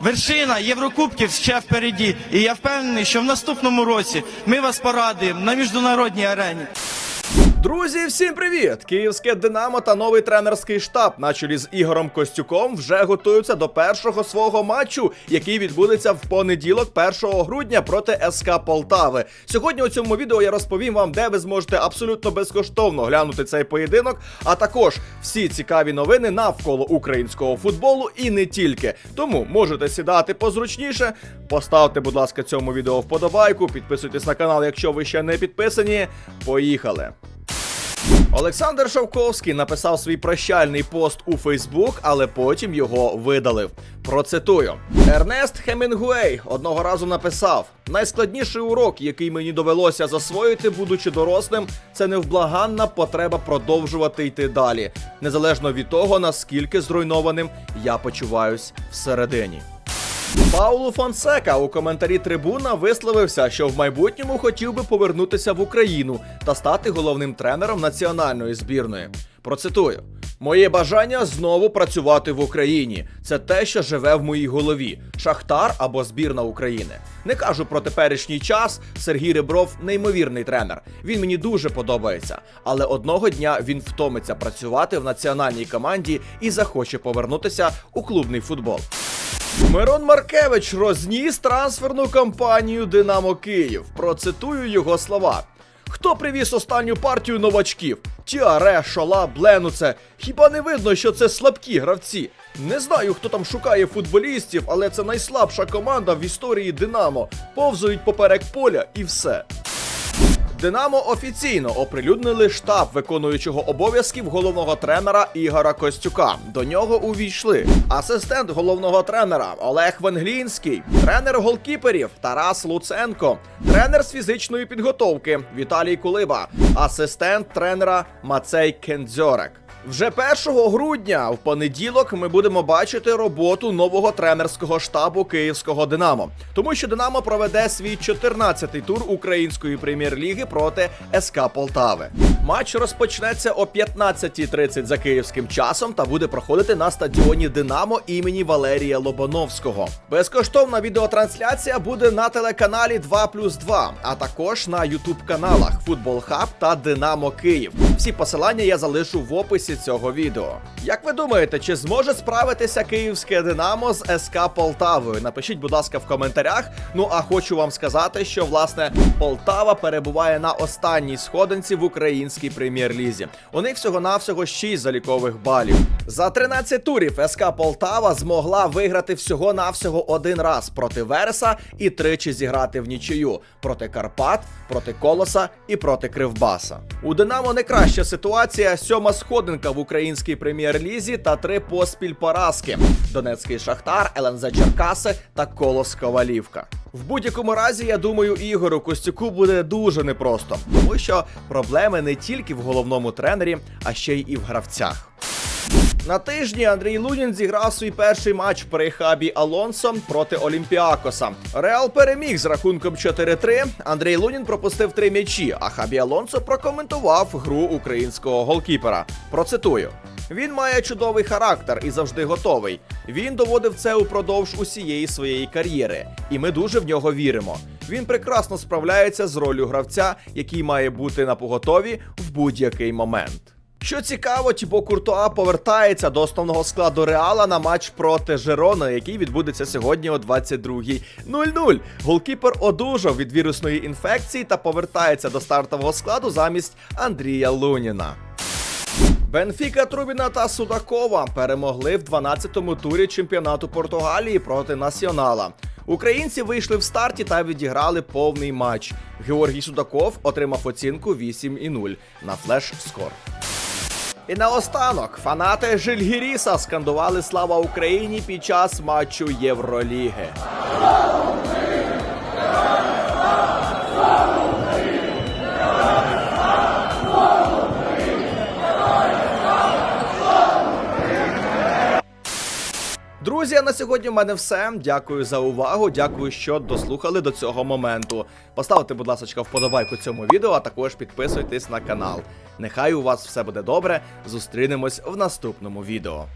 вершина Єврокубків ще впереді. І я впевнений, що в наступному році ми вас порадуємо на міжнародній арені. Друзі, всім привіт! Київське Динамо та новий тренерський штаб на чолі з Ігорем Костюком вже готуються до першого свого матчу, який відбудеться в понеділок, 1 грудня проти СК Полтави. Сьогодні у цьому відео я розповім вам, де ви зможете абсолютно безкоштовно глянути цей поєдинок, а також всі цікаві новини навколо українського футболу і не тільки. Тому можете сідати позручніше. Поставте, будь ласка, цьому відео вподобайку, підписуйтесь на канал, якщо ви ще не підписані. Поїхали! Олександр Шовковський написав свій прощальний пост у Фейсбук, але потім його видалив. Процитую: Ернест Хемінгуей одного разу написав: найскладніший урок, який мені довелося засвоїти, будучи дорослим, це невблаганна потреба продовжувати йти далі, незалежно від того, наскільки зруйнованим я почуваюсь всередині. Паулу Фонсека у коментарі трибуна висловився, що в майбутньому хотів би повернутися в Україну та стати головним тренером національної збірної. Процитую: моє бажання знову працювати в Україні. Це те, що живе в моїй голові. Шахтар або збірна України. Не кажу про теперішній час. Сергій Ребров неймовірний тренер. Він мені дуже подобається. Але одного дня він втомиться працювати в національній команді і захоче повернутися у клубний футбол. Мирон Маркевич розніс трансферну кампанію Динамо Київ. Процитую його слова. Хто привіз останню партію новачків? Тіаре, Шола, Бленуце. Хіба не видно, що це слабкі гравці? Не знаю, хто там шукає футболістів, але це найслабша команда в історії Динамо. Повзують поперек поля і все. Динамо офіційно оприлюднили штаб виконуючого обов'язків головного тренера Ігора Костюка. До нього увійшли асистент головного тренера Олег Венглінський, тренер голкіперів Тарас Луценко, тренер з фізичної підготовки Віталій Кулиба, асистент тренера Мацей Кендзьорек. Вже 1 грудня, в понеділок, ми будемо бачити роботу нового тренерського штабу київського Динамо, тому що Динамо проведе свій 14-й тур української прем'єр-ліги проти СК Полтави. Матч розпочнеться о 15.30 за київським часом та буде проходити на стадіоні Динамо імені Валерія Лобановського. Безкоштовна відеотрансляція буде на телеканалі 2+,2, а також на ютуб каналах Футбол Хаб та Динамо Київ. Всі посилання я залишу в описі цього відео. Як ви думаєте, чи зможе справитися київське Динамо з СК Полтавою? Напишіть, будь ласка, в коментарях. Ну а хочу вам сказати, що власне Полтава перебуває на останній сходинці в українській прем'єр-лізі. У них всього-навсього 6 залікових балів. За 13 турів СК Полтава змогла виграти всього-навсього один раз проти Вереса і тричі зіграти в нічию проти Карпат, проти Колоса і проти Кривбаса. У Динамо не краща ситуація. Сьома сходинка в українській прем'єр-лізі та три поспіль поразки: Донецький Шахтар, ЛНЗ Черкаси та Колос Ковалівка. В будь-якому разі, я думаю, Ігору Костюку буде дуже непросто, тому що проблеми не тільки в головному тренері, а ще й і в гравцях. На тижні Андрій Лунін зіграв свій перший матч при хабі Алонсо проти Олімпіакоса. Реал переміг з рахунком 4-3. Андрій Лунін пропустив три м'ячі, а хабі Алонсо прокоментував гру українського голкіпера. Процитую. Він має чудовий характер і завжди готовий. Він доводив це упродовж усієї своєї кар'єри, і ми дуже в нього віримо. Він прекрасно справляється з ролью гравця, який має бути на поготові в будь-який момент. Що цікаво, Тібо Куртуа повертається до основного складу Реала на матч проти Жерона, який відбудеться сьогодні о 22.00. Голкіпер одужав від вірусної інфекції та повертається до стартового складу замість Андрія Луніна. Бенфіка Трубіна та Судакова перемогли в 12-му турі чемпіонату Португалії проти Націонала. Українці вийшли в старті та відіграли повний матч. Георгій Судаков отримав оцінку 8,0 на флеш скор. І наостанок фанати Жильгіріса скандували Слава Україні під час матчу Євроліги. Друзі, на сьогодні в мене все. Дякую за увагу. Дякую, що дослухали до цього моменту. Поставте, будь ласка, вподобайку цьому відео, а також підписуйтесь на канал. Нехай у вас все буде добре. Зустрінемось в наступному відео.